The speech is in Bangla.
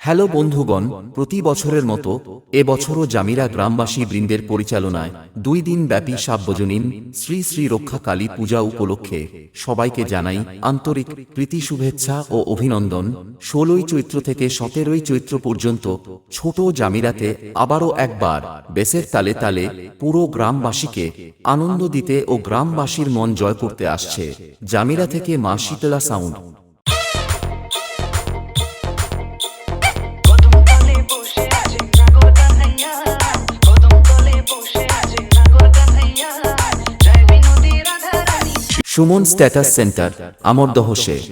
হ্যালো বন্ধুগণ, প্রতি বছরের মতো এবছরও জামিরা গ্রামবাসী বৃন্দের পরিচালনায় দুই দিন ব্যাপী সাব্যজনীন শ্রী শ্রী রক্ষা কালী পূজা উপলক্ষে সবাইকে জানাই আন্তরিক প্রীতি শুভেচ্ছা ও অভিনন্দন। ষোলোই চৈত্র থেকে সতেরোই চৈত্র পর্যন্ত ছোট জামিরাতে আবারও একবার বেসের তালে তালে পুরো গ্রামবাসীকে আনন্দ দিতে ও গ্রামবাসীর মন জয় করতে আসছে। জামিরা থেকে মা Shitala sound. Suman status centre Amardah Sheikh